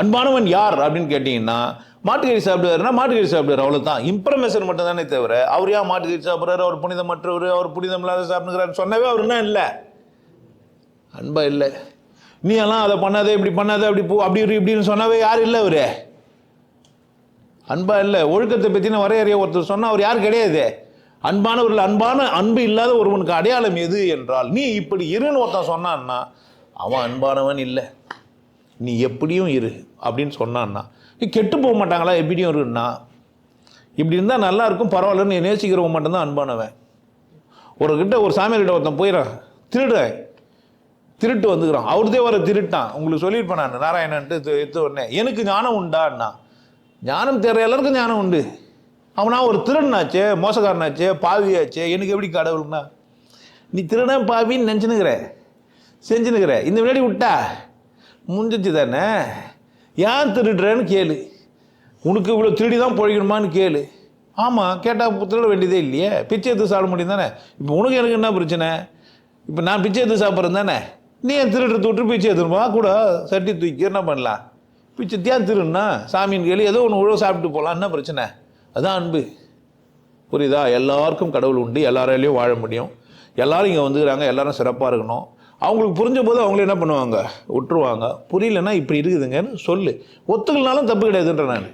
அன்பானவன் யார் அப்படின்னு கேட்டிங்கன்னா மாட்டுக்கறி சாப்பிடுவாருன்னா மாட்டுக்கறி சாப்பிடுவார் அவ்வளோதான் இம்ப்ரமேஷன் மட்டும் தானே தவிர அவர் ஏன் மாட்டுக்கறி சாப்பிட்றாரு அவர் புனிதமற்றவர் அவர் புனிதம் இல்லாத சாப்பிடுங்கிறாரு சொன்னவே அவர் என்ன இல்லை. அன்பா இல்லை. நீ எல்லாம் அதை பண்ணாதே இப்படி பண்ணாதே அப்படி போ அப்படி இரு இப்படின்னு சொன்னாவே யார் இல்லை அவர். அன்பா இல்லை. ஒழுக்கத்தை பற்றின வரையறைய ஒருத்தர் சொன்னால் அவர் யார் கிடையாது. அன்பானவர்கள் அன்பான அன்பு இல்லாத ஒருவனுக்கு அடையாளம் எது என்றால் நீ இப்படி இருன்னு ஒருத்தன் சொன்னான்னா அவன் அன்பானவன் இல்லை. நீ எப்படியும் இரு அப்படின்னு சொன்னான்னா நீ கெட்டு போக மாட்டாங்களா? எப்படியும் இருக்குன்னா இப்படி இருந்தால் நல்லா இருக்கும் பரவாயில்லன்னு நேசிக்கிறவங்க மட்டும்தான் அன்பானவன். ஒரு கிட்ட ஒரு சாமியார்கிட்ட ஒருத்தன் போயிடறான் திருடுறேன் திருட்டு வந்துக்கிறான். அவர்தே வர திருட்டான். உங்களுக்கு சொல்லியிருப்பேன் நான் நாராயணன்ட்டு இது- உடனே எனக்கு ஞானம் உண்டான்னா ஞானம் தேர்ற எல்லாருக்கும் ஞானம் உண்டு. அவனா ஒரு திருடனாச்சே மோசக்காரனாச்சே பாவியாச்சே எனக்கு எப்படி கடவுள்னா? நீ திருடன் பாவின்னு நினச்சினுக்கிற செஞ்சுனுக்கிற இந்த விளையாடி விட்டா முடிஞ்சிச்சு தானே ஏன் திருடுறேன்னு கேளு. உனக்கு இவ்வளோ திருடி தான் பொழிக்கணுமான்னு கேளு. ஆமாம் கேட்டால் திருட வேண்டியதே இல்லையே. பிச்சை எடுத்து சாப்பிட முடியும் தானே இப்போ உனக்கு எனக்கு என்ன பிரச்சனை? இப்போ நான் பிச்சை எடுத்து சாப்பிட்றேன் தானே நீ என் திருடுறது விட்டு பிச்சை எடுத்துருமா கூட சட்டி தூக்கி என்ன பண்ணலாம்? பிச்சை தியான் திருண்ணா சாமின்னு கேளு ஏதோ ஒன்று உழவு சாப்பிட்டு போகலாம் என்ன பிரச்சனை? அதுதான் அன்பு. புரியுதா? எல்லாருக்கும் கடவுள் உண்டு. எல்லாராலையும் வாழ முடியும். எல்லோரும் இங்கே வந்துக்கிறாங்க. எல்லோரும் சிறப்பாக இருக்கணும். அவங்களுக்கு புரிஞ்ச போது அவங்களே என்ன பண்ணுவாங்க? விட்டுருவாங்க புரியலன்னா இப்படி இருக்குதுங்கன்னு சொல்லு. ஒத்துக்கலனாலும் தப்பு கிடையாதுன்ற நான்.